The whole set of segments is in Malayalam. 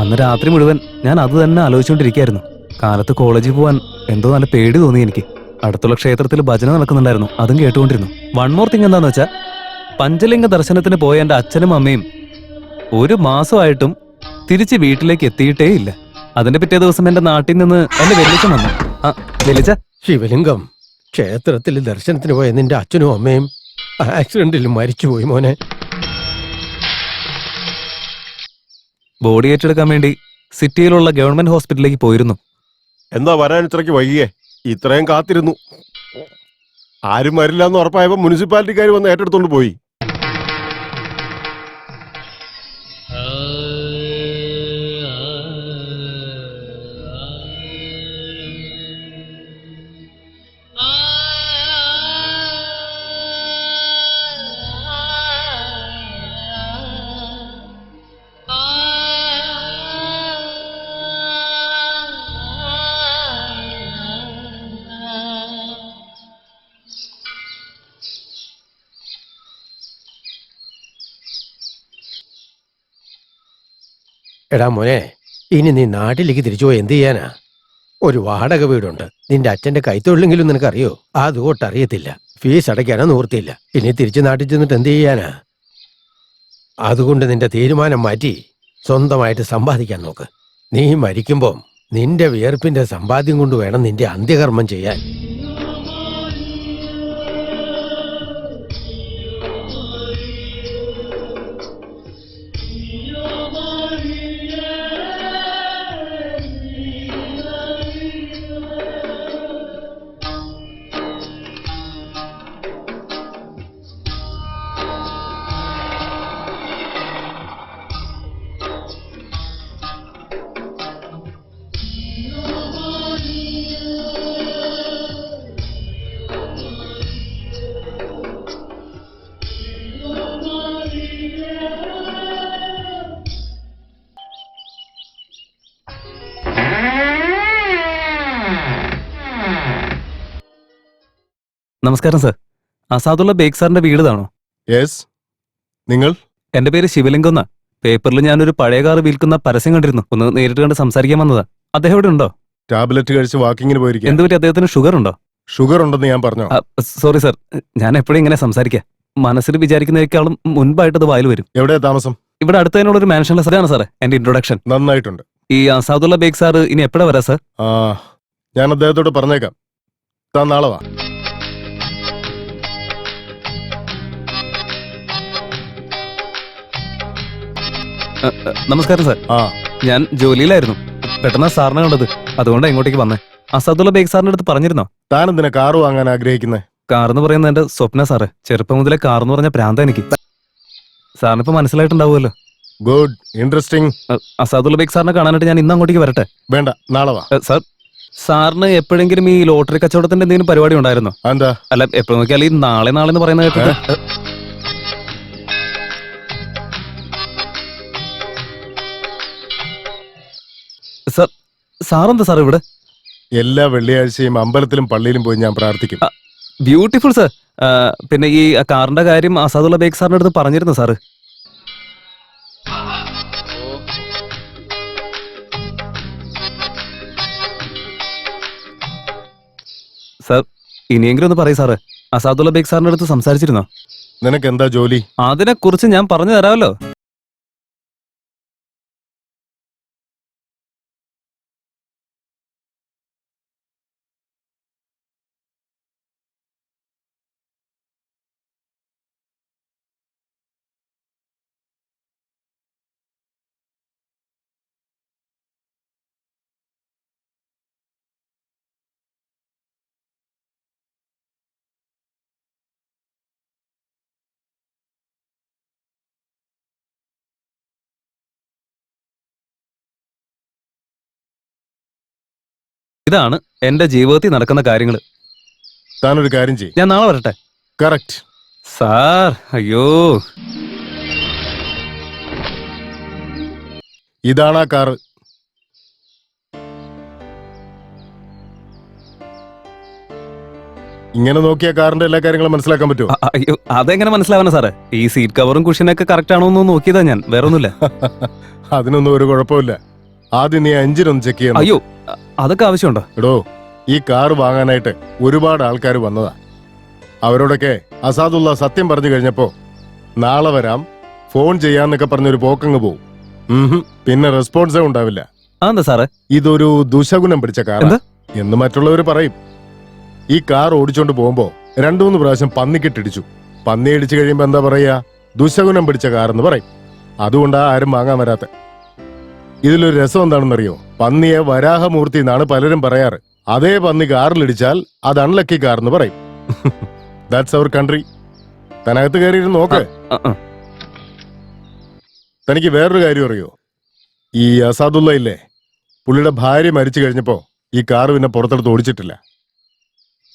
അന്ന് രാത്രി മുഴുവൻ ഞാൻ അത് തന്നെ ആലോചിച്ചുകൊണ്ടിരിക്കുകയായിരുന്നു കാലത്ത് കോളേജിൽ പോവാൻ എന്തോ നല്ല പേടി തോന്നി എനിക്ക്. അടുത്തുള്ള ക്ഷേത്രത്തിൽ ഭജന നടക്കുന്നുണ്ടായിരുന്നു അതും കേട്ടുകൊണ്ടിരുന്നു. വൺ മോർ തിങ് എന്താന്ന് വെച്ചാൽ പഞ്ചലിംഗ ദർശനത്തിന് പോയ എന്റെ അച്ഛനും അമ്മയും ഒരു മാസമായിട്ടും തിരിച്ച് വീട്ടിലേക്ക് എത്തിയിട്ടേ ഇല്ല. അതിന്റെ പിറ്റേ ദിവസം എന്റെ നാട്ടിൽ നിന്ന് എന്റെ വെല്ലിച്ചു വന്നു. വെല്ലിച്ച ശിവലിംഗം. ക്ഷേത്രത്തിൽ ദർശനത്തിന് പോയ നിന്റെ അച്ഛനും അമ്മയും ആക്സിഡന്റിൽ മരിച്ചുപോയി മോനെ. ബോഡി ഏറ്റെടുക്കാൻ വേണ്ടി സിറ്റിയിലുള്ള ഗവൺമെന്റ് ഹോസ്പിറ്റലിലേക്ക് പോയിരുന്നു. എന്താ വരാൻ ഇത്രയ്ക്ക് വൈകിയേ? ഇത്രയും കാത്തിരുന്നു. ആരും വരില്ല എന്ന് ഉറപ്പായപ്പോ മുനിസിപ്പാലിറ്റിക്കാർ വന്ന് ഏറ്റെടുത്തോണ്ട് പോയി. എടാ മോനെ ഇനി നീ നാട്ടിലേക്ക് തിരിച്ചു? പോയി എന്ത് ചെയ്യാനാ? ഒരു വാടക വീടുണ്ട്. നിന്റെ അച്ഛന്റെ കൈത്തൊഴിലെങ്കിലും നിനക്കറിയോ? അത് അറിയത്തില്ല. ഫീസ് അടയ്ക്കാനോ നിവൃത്തിയില്ല. ഇനി തിരിച്ചു നാട്ടിൽ ചെന്നിട്ട് എന്ത് ചെയ്യാനാ? അതുകൊണ്ട് നിന്റെ തീരുമാനം മാറ്റി സ്വന്തമായിട്ട് സമ്പാദിക്കാൻ നോക്ക്. നീ മരിക്കുമ്പം നിന്റെ വിയർപ്പിന്റെ സമ്പാദ്യം കൊണ്ട് വേണം നിന്റെ അന്ത്യകർമ്മം ചെയ്യാൻ. നമസ്കാരം സർ. അസാദുള്ള ബേഗ് സാറിന്റെ വീട് താണോ യെസ്. നിങ്ങൾ? എന്റെ പേര് ശിവലിംഗം എന്നാ. പേപ്പറിൽ ഞാനൊരു പഴയ കാർ വിൽക്കുന്ന പരസ്യം കണ്ടിരുന്നു. ഒന്ന് നേരിട്ട് കണ്ട് സംസാരിക്കാൻ വന്നതാ. അദ്ദേഹം ഇവിടെ ഉണ്ടോ? ടാബ്ലറ്റ് കഴിച്ച് വാക്കിങ്ങിന് പോയിരിക്കും. എന്ത് പറ്റി? അദ്ദേഹത്തിന് ഷുഗർ ഉണ്ടോ? ഷുഗർ ഉണ്ടെന്ന് ഞാൻ പറഞ്ഞു? Sorry sir. ഞാൻ എപ്പോഴും ഇങ്ങനെ സംസാരിക്കാം. മനസ്സിൽ വിചാരിക്കുന്നതിനേക്കാളും മുൻപായിട്ട് അത് വായിൽ വരും. എവിടെ താമസം? ഇവിടെ അടുത്തതിനുള്ള ഒരു മാൻഷനിലെ സാറാണ് സാറേ. എന്റെ ഇൻട്രൊഡക്ഷൻ നന്നായിട്ടുണ്ട്. ഈ അസാദുള്ള ബേഗ് സാർ ഇനി എപ്പോഴാ വരാ സർ? ആ ഞാൻ അദ്ദേഹത്തോട് പറഞ്ഞേക്കാം. താൻ നാളെ വാ. നമസ്കാരം സാർ. ആ. ഞാൻ ജോലിയിലായിരുന്നു. പെട്ടെന്ന് സാറിനെ കണ്ടത്. അതുകൊണ്ടാണ് ഇങ്ങോട്ടേക്ക് വന്നേ. അസാദുള്ള ബേഗ് സാറിന്റെ അടുത്ത് പറഞ്ഞിരുന്നോ? താൻ എന്തിനാ കാർ വാങ്ങാൻ ആഗ്രഹിക്കുന്നത് കാർ എന്ന് പറയുന്നത് എന്റെ സ്വപ്ന സാറ്. ചെറുപ്പം മുതലേ കാർ എന്ന് പറഞ്ഞ പ്രാന്ത എനിക്ക്. സാറിന് ഇപ്പൊ മനസ്സിലായിട്ടുണ്ടാവുമല്ലോ. ഗുഡ്. ഇൻട്രസ്റ്റിംഗ്. അസാദുള്ള ബേഗ് സാറിനെ കാണാനായിട്ട് ഞാൻ ഇന്ന് അങ്ങോട്ടേക്ക് വരട്ടെ? വേണ്ട. നാളെ വാ. എ, സാർ സാറിന് എപ്പോഴെങ്കിലും ഈ ലോട്ടറി കച്ചവടത്തിന്റെ എന്തെങ്കിലും പരിപാടി ഉണ്ടായിരുന്നോ? എന്താ അല്ല എപ്പോഴും നോക്കിയാൽ ഈ നാളെ നാളെ എന്ന് പറയുന്നത് കേട്ടിട്ട്. സാറെന്താ സാർ ഇവിടെ? എല്ലാ വെള്ളിയാഴ്ചയും അമ്പലത്തിലും പള്ളിയിലും പോയി ഞാൻ പ്രാർത്ഥിക്കും. ബ്യൂട്ടിഫുൾ സർ പിന്നെ ഈ കാറിന്റെ കാര്യം അസാദുള്ള ബേഗ് സാറിന്റെ അടുത്ത് പറഞ്ഞിരുന്നു സാറ്? സാർ ഇനിയെങ്കിലും ഒന്ന് പറയൂ സാറ്. അസാദുള്ള ബേഗ് സാറിന്റെ അടുത്ത് സംസാരിച്ചിരുന്നോ? നിനക്ക് എന്താ ജോലി? അതിനെക്കുറിച്ച് ഞാൻ പറഞ്ഞു തരാമല്ലോ. ഇതാണ് എന്റെ ജീവിതത്തിൽ നടക്കുന്ന കാര്യങ്ങൾ താനൊരു കാര്യം ചെയ്യും. ഞാൻ നാളെ വരട്ടെ. കറക്റ്റ് സാർ അയ്യോ. ഇതാണ് ആ കാറ്. ഇങ്ങനെ നോക്കിയ കാറിന്റെ എല്ലാ കാര്യങ്ങളും മനസ്സിലാക്കാൻ പറ്റുമോ? അ- അയ്യോ അതെങ്ങനെ മനസ്സിലാവാനാ സാറേ? ഈ സീറ്റ് കവറും കുഷനൊക്കെ കറക്റ്റ് ആണോ എന്ന് നോക്കിയതാ ഞാൻ. വേറെ ഒന്നുമില്ല അതിനൊന്നും ഒരു കുഴപ്പമില്ല. ആദ്യം നീ അഞ്ചിനൊന്ന് ചെക്ക് ചെയ്യണം. അയ്യോ അതൊക്കെ ആവശ്യമുണ്ടോ? എടോ ഈ കാർ വാങ്ങാനായിട്ട് ഒരുപാട് ആൾക്കാർ വന്നതാ. അവരോടൊക്കെ അസാദുള്ള സത്യം പറഞ്ഞു കഴിഞ്ഞപ്പോ നാളെ വരാം ഫോൺ ചെയ്യാന്നൊക്കെ പറഞ്ഞൊരു പോക്കങ്ങ് പോവും. പിന്നെ റെസ്പോൺസേ ഉണ്ടാവില്ല. അതെന്താ സാറേ? ഇതൊരു ദുശകുനം പിടിച്ച കാർ എന്ന് മറ്റുള്ളവർ പറയും. ഈ കാർ ഓടിച്ചോണ്ട് പോകുമ്പോ രണ്ടു മൂന്ന് പ്രാവശ്യം പന്നിക്കിട്ടിടിച്ചു. പന്നി ഇടിച്ചു കഴിയുമ്പോ എന്താ പറയാ? ദുശകുനം പിടിച്ച കാർ എന്ന് പറയും. അതുകൊണ്ടാ ആരും വാങ്ങാൻ വരാത്ത. ഇതിലൊരു രസം എന്താണെന്നറിയോ? പന്നിയെ വരാഹമൂർത്തി എന്നാണ് പലരും പറയാറ്. അതേ പന്നി കാറിലിടിച്ചാൽ അത് അൺലക്കി കാർ എന്ന് പറയും. ദാറ്റ്സ് അവർ കൺട്രി തനകത്ത് കയറിയിരുന്ന് നോക്ക്. തനിക്ക് വേറൊരു കാര്യം അറിയോ? ഈ അസാദുള്ള ഇല്ലേ? പുള്ളിയുടെ ഭാര്യ മരിച്ചു കഴിഞ്ഞപ്പോ ഈ കാറ് പിന്നെ പുറത്തെടുത്ത് ഓടിച്ചിട്ടില്ല.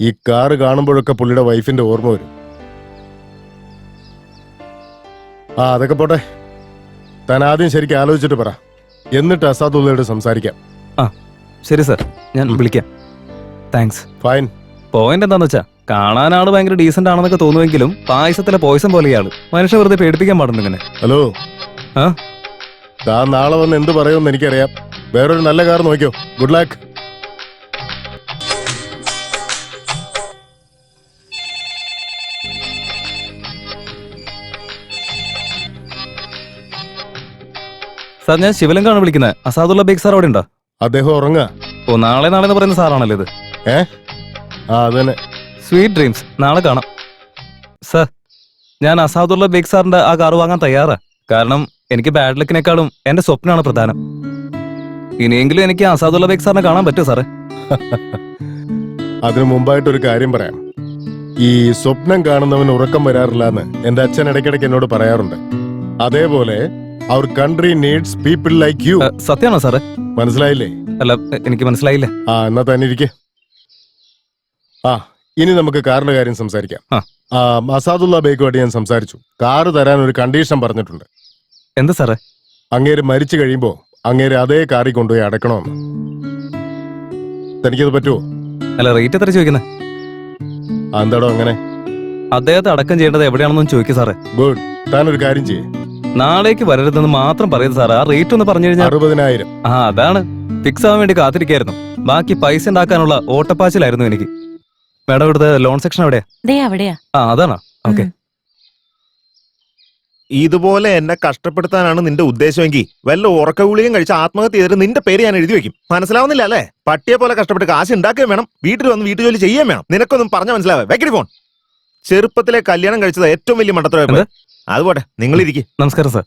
ഈ കാറ് കാണുമ്പോഴൊക്കെ പുള്ളിയുടെ വൈഫിന്റെ ഓർമ്മ വരും. ആ അതൊക്കെ പോട്ടെ. താൻ ആദ്യം ശരിക്കും ആലോചിച്ചിട്ട് പറ. എന്നിട്ട് അസാദുള്ളയോട് സംസാരിക്കാം. ആ ശരി സാർ. ഞാൻ വിളിക്കാം. താങ്ക്സ്. ഫൈൻ. പോയിന്റ് എന്താന്ന് വെച്ചാ കാണാൻ ആൾ ഭയങ്കര ഡീസന്റ് ആണെന്നൊക്കെ തോന്നുവെങ്കിലും പായസത്തിലെ പോയിസം പോലെയാണ്. മനുഷ്യ വെറുതെ പേടിപ്പിക്കാൻ പാടുന്നു ഇങ്ങനെ. ഹലോ? ആ? താൻ നാളെ വന്ന് എന്ത് പറയുമെന്ന് എനിക്കറിയാം. വേറൊരു നല്ല കാർ നോക്കിയോ? Good luck. സാർ ഞാൻ ശിവലിംഗാണ് വിളിക്കുന്നത്. അസാദുള്ള ബേഗ് സാർ അവിടെ ഉണ്ടോ അദ്ദേഹം ഉറങ്ങുക. ഓ നാളെ നാളെ എന്ന് പറയുന്ന സാറാണല്ലോ ഇത്? ആ അതന്നെ. സ്വീറ്റ് ഡ്രീംസ് നാളെ കാണാം. സാർ ഞാൻ അസാദുള്ള ബേഗ് സാറിന്റെ ആ കാർ വാങ്ങാൻ തയ്യാറാ. കാരണം എനിക്ക് ബാഡ് ലക്കിനെക്കാളും എന്റെ സ്വപ്നമാണ് പ്രധാനം. ഇനിയെങ്കിലും എനിക്ക് അസാദുള്ള ബേഗ് സാറിനെ കാണാൻ പറ്റുമോ സാറേ? അതിനു മുമ്പായിട്ട് ഒരു കാര്യം പറയാം. ഈ സ്വപ്നം കാണുന്നവന് ഉറക്കം വരാറില്ല എന്ന് എന്റെ അച്ഛൻ ഇടയ്ക്കിടയ്ക്ക് എന്നോട് പറയാറുണ്ട്. അതേപോലെ അവർ country needs people like you സത്യമാണോ സാറേ? മനസ്സിലായില്ലേ? അല്ല എനിക്ക് മനസ്സിലായില്ല. ആ എന്നാ തന്നെ ഇരിക്കെ. ആ ഇനി നമുക്ക് കാറിന്റെ കാര്യം സംസാരിക്കാം. ആ. അസാദുള്ള ബേക്കുമായിട്ട് ഞാൻ സംസാരിച്ചു. കാറ് തരാൻ ഒരു കണ്ടീഷൻ പറഞ്ഞിട്ടുണ്ട്. എന്താ സാറേ? അങ്ങേര് മരിച്ചു കഴിയുമ്പോ അങ്ങേര് അതേ കാറിൽ കൊണ്ടുപോയി അടക്കണമെന്ന്. തനിക്കത് പറ്റുമോ അല്ല റേറ്റ് എത്ര ചോദിക്കുന്നത് എന്താടോ അങ്ങനെ? അദ്ദേഹത്തെ അടക്കം ചെയ്യേണ്ടത് എവിടെയാണെന്നും ചോദിക്കും സാറേ. ഗുഡ്. താൻ ഒരു കാര്യം ചെയ്യേ. നാളേക്ക് വരരുതെന്ന് മാത്രം പറയുന്നത് സാർ ആ റേറ്റ് ഒന്ന് പറഞ്ഞു കഴിഞ്ഞാൽ അറുപതിനായിരം. ആ അതാണ്. ഫിക്സ് ആവാൻ വേണ്ടി കാത്തിരിക്കായിരുന്നു. ബാക്കി പൈസ ഉണ്ടാക്കാനുള്ള ഓട്ടപ്പാച്ചിലായിരുന്നു എനിക്ക്. മാഡം ഇവിടുത്തെ ലോൺ സെക്ഷൻ എവിടെയാ? ദേ അവിടെയാ. ആ അതാണോ? ഓക്കെ. ഇതുപോലെ എന്നെ കഷ്ടപ്പെടുത്താനാണ് നിന്റെ ഉദ്ദേശമെങ്കിൽ വല്ല ഉറക്ക ഗുളികയും കഴിച്ച് ആത്മഹത്യ ചെയ്തിട്ട് നിന്റെ പേര് ഞാൻ എഴുതി വെക്കും. മനസ്സിലാവുന്നില്ല അല്ലേ? പട്ടിയെ പോലെ കഷ്ടപ്പെട്ട് കാശ് ഉണ്ടാക്കുകയും വേണം. വീട്ടിൽ വന്ന് വീട്ടുജോലി ചെയ്യുകയും വേണം. നിനക്കൊന്നും പറഞ്ഞ മനസ്സിലാവേ? വെക്കടി ഫോൺ ചെറുപ്പത്തിലെ കല്യാണം കഴിച്ചത് ഏറ്റവും വലിയ മണ്ടത്തരമായി അതുപോട്ടെ നിങ്ങൾ ഇരിക്കും നമസ്കാരം സാർ.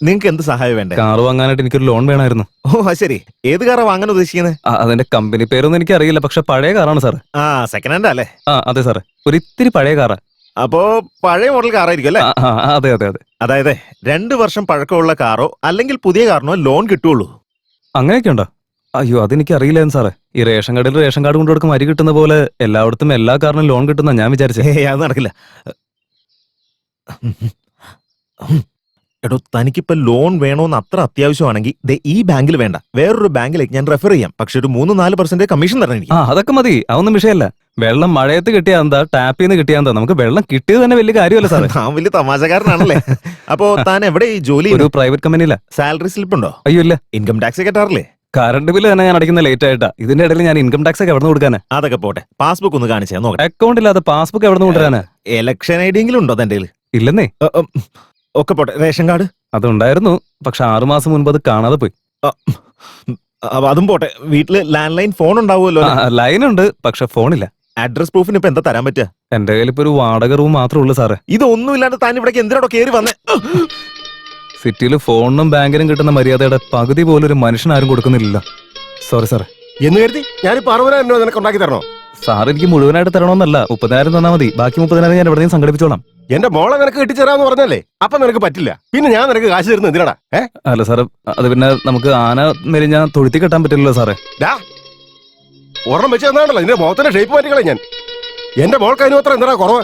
നിങ്ങൾക്ക് എന്ത് സഹായം വേണ്ടേ? കാർ വാങ്ങാനായിട്ട് എനിക്കൊരു ലോൺ വേണമായിരുന്നു. ഓ അത് ശരി. ഏത് കാറാ വാങ്ങാൻ ഉദ്ദേശിക്കുന്നത്? അതിന്റെ കമ്പനി പേരൊന്നും എനിക്ക് അറിയില്ല പക്ഷെ പഴയ കാറാണ് സാർ. ആ സെക്കൻഡ് ഹാൻഡ് അല്ലേ? ആ അതെ സാർ. ഒരു ഇത്തിരി പഴയ കാറാ. അപ്പോ പഴയ മോഡൽ കാറായിരിക്കും അല്ലേ? അതെ അതെ അതെ. അതായത് രണ്ടു വർഷം പഴക്കമുള്ള കാറോ അല്ലെങ്കിൽ പുതിയ കാറിനോ ലോൺ കിട്ടുള്ളൂ. അങ്ങനെയൊക്കെ ഉണ്ടോ? അയ്യോ അതെനിക്ക് അറിയില്ലായിരുന്നു സാറേ. ഈ റേഷൻ കാർഡിൽ റേഷൻ കാർഡ് കൊണ്ടു കൊടുക്കും അരി കിട്ടുന്ന പോലെ എല്ലായിടത്തും എല്ലാ കാറിനും ലോൺ കിട്ടുന്ന ഞാൻ വിചാരിച്ചേ. ഏയ് അത് നടക്കില്ല. എടോ തനിക്കിപ്പോ ലോൺ വേണോന്ന് അത്ര അത്യാവശ്യമാണെങ്കിൽ ദേ ഈ ബാങ്കിൽ വേണ്ട. വേറൊരു ബാങ്കിലേക്ക് ഞാൻ റെഫർ ചെയ്യാം. പക്ഷെ ഒരു മൂന്ന് നാല് പെർസെന്റ് കമ്മീഷൻ തരണം എനിക്ക്. ആ അതൊക്കെ മതി. അതൊന്നും വിഷയമല്ല. വെള്ളം മഴയത്ത് കിട്ടിയാ എന്താ ടാപ്പിൽ നിന്ന് കിട്ടിയാ എന്താ? നമുക്ക് വെള്ളം കിട്ടിയത് തന്നെ വലിയ കാര്യമല്ല സാറേ. താൻ വലിയ തമാശക്കാരനാണല്ലേ? അപ്പോ താൻ എവിടെ ഈ ജോലി ഒരു പ്രൈവറ്റ് കമ്പനിയിലാ. സാലറി സ്ലിപ്പ് ഉണ്ടോ അയ്യോ ഇല്ല. ഇൻകം ടാക്സ് കെട്ടാറില്ലേ? കറണ്ട് ബില്ല് തന്നെ ഞാൻ അടയ്ക്കുന്ന ലേറ്റ് ആയിട്ടാ. ഇതിന്റെ ഇടയിൽ ഞാൻ ഇൻകം ടാക്സ് ഒക്കെ എവിടെ കൊടുക്കാനാ? അതൊക്കെ പോട്ടെ. പാസ്ബുക്ക് ഒന്ന് കാണിച്ചാ നോക്കട്ടെ. അക്കൗണ്ട് ഇല്ലാതെ പാസ്ബുക്ക് എവിടെ കൊണ്ടുവരാനാ? ഇലക്ഷൻ ഐ ഡി എങ്കിലും ഉണ്ടോ തന്റെ? ഇല്ലെന്നേ. ഒക്കെ പോട്ടെ. Ration card? അതുണ്ടായിരുന്നു. പക്ഷെ ആറുമാസം മുൻപ് അത് കാണാതെ പോയി. അതും പോട്ടെ. വീട്ടിൽ ലാൻഡ് ലൈൻ ഫോൺ ഉണ്ടാവുമല്ലോ ലൈൻ ഉണ്ട്. പക്ഷെ ഫോണില്ല അഡ്രസ് പ്രൂഫിന് ഇപ്പൊ എന്താ തരാൻ പറ്റുക? എന്റെ കയ്യിൽ ഇപ്പൊ ഒരു വാടക റൂം മാത്രമേ ഉള്ളൂ സാറേ. ഇതൊന്നും ഇല്ലാണ്ട് താൻ ഇവിടേക്ക് എന്തിനോടൊക്കെ കയറി വന്നേ? സിറ്റിയിൽ ഫോണിനും ബാങ്കിനും കിട്ടുന്ന മര്യാദയുടെ പകുതി പോലും ഒരു മനുഷ്യൻ ആരും കൊടുക്കുന്നില്ല സോറി സാർ എന്ന് കരുതി? ഞാനിപ്പോ അറുപതിനായിരം രൂപ നിനക്ക് ഉണ്ടാക്കി തരണോ? സാർ എനിക്ക് മുഴുവനായിട്ട് തരണമെന്നല്ല. മുപ്പതിനായിരം തന്നാൽ മതി. ബാക്കി മുപ്പതിനായിരം ഞാൻ എവിടെയും സംഘടിപ്പിച്ചോളാം. എന്റെ മോളെ നിനക്ക് കിട്ടിച്ചേരാന്ന് പറഞ്ഞല്ലേ? അപ്പൊ നിനക്ക് പറ്റില്ല. പിന്നെ ഞാൻ നിനക്ക് കാശ് തരുന്ന എന്തിനാടാ? അല്ല സാർ അത് പിന്നെ നമുക്ക് ആന മെരിഞ്ഞ തൊഴുത്തി കെട്ടാൻ പറ്റില്ലല്ലോ സാറേ ഡാ ഒരെണ്ണം വെച്ച് തന്നാണല്ലോ നിന്റെ മുഖത്തിന്റെ ഷേപ്പ് മാറ്റിക്കളെ ഞാൻ. എന്റെ മോൾക്ക് അതിന് മാത്രം എന്താ കുറവ്?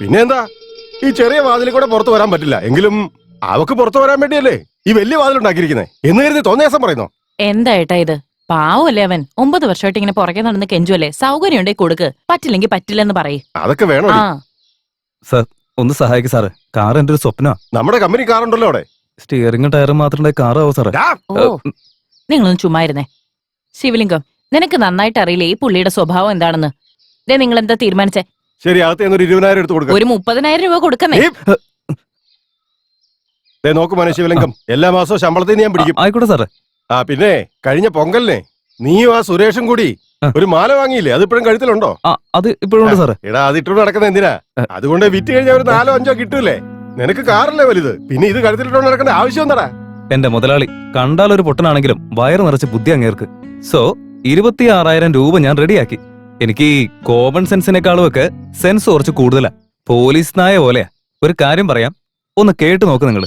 പിന്നെ എന്താ? ഈ ചെറിയ വാതിലിൽ കൂടെ പുറത്ത് വരാൻ പറ്റില്ല. എങ്കിലും അവക്ക് പുറത്തു വരാൻ വേണ്ടിയല്ലേ ഈ വലിയ വാതിൽ ഉണ്ടാക്കിയിരിക്കുന്നത് എന്ന് കരുതി തോന്നിയാസം പറയുന്നോ? എന്താ ഏട്ടാ ഇത്? പാവല്ലേ അവൻ. ഒമ്പത് വർഷമായിട്ട് ഇങ്ങനെ പുറകെ നടന്ന് കെഞ്ചുവല്ലേ? സൗകര്യം ഉണ്ടെങ്കിൽ കൊടുക്ക്. പറ്റില്ലെങ്കിൽ പറ്റില്ലെന്ന് പറയും. അതൊക്കെ വേണോ സർ ഒന്ന് സഹായിക്കും സാറേ. കാർ എന്റെ ഒരു സ്വപ്ന. നമ്മുടെ കമ്പനി കാർ ഉണ്ടല്ലോ അവിടെ. സ്റ്റിയറിംഗ് ടയറും മാത്രമേ കാറാവോ സാറേ. ഡാ, ഓ നിങ്ങളൊന്ന് ചുമ്മായിരുന്നേ ശിവലിംഗം നിനക്ക് നന്നായിട്ട് അറിയില്ലേ ഈ പുള്ളിയുടെ സ്വഭാവം എന്താണെന്ന്? ദേ നിങ്ങൾ എന്താ തീരുമാനിച്ചേ? ശരി അകത്ത് ഒരു ഇരുപതിനായിരം എടുത്ത് കൊടുക്കാം. ഒരു മുപ്പതിനായിരം രൂപ കൊടുക്കുന്നേ. ദേ നോക്ക് മോനെ ശിവലിംഗം എല്ലാ മാസവും ശമ്പളത്തിൽ ഞാൻ പിടിക്കും. ആയിക്കോട്ടെ സാറേ. ആ പിന്നെ കഴിഞ്ഞ പൊങ്കലിനെ നീയും ആ സുരേഷും കൂടി ഒരു മാല വാങ്ങിയില്ലേ? അത് ഇപ്പോഴും കഴുത്തിലുണ്ടോ? അത് ഇപ്പോഴും സാറേ. എടാ അത് ഇട്ടോണ്ട് നടക്കുന്ന എന്തിനാ. അതുകൊണ്ട് വിറ്റ് കഴിഞ്ഞാൽ ഒരു നാലോ അഞ്ചോ കിട്ടൂലേ? നിനക്ക് കാറല്ലേ വലുത്. പിന്നെ ഇത് കഴുത്തിലിട്ടോണ്ട് നടക്കേണ്ട ആവശ്യം എന്താടാ? എന്റെ മുതലാളി കണ്ടാൽ ഒരു പൊട്ടനാണെങ്കിലും വയറ് നിറച്ച് ബുദ്ധി അങ്ങേർക്ക്. സോ ഇരുപത്തി ആറായിരം രൂപ ഞാൻ റെഡിയാക്കി. എനിക്ക് ഈ കോമൺ സെൻസിനേക്കാളും ഒക്കെ സെൻസ് കുറച്ച് കൂടുതലാ. പോലീസ് നായ പോലെയാ. ഒരു കാര്യം പറയാം. ഒന്ന് കേട്ട് നോക്ക് നിങ്ങൾ.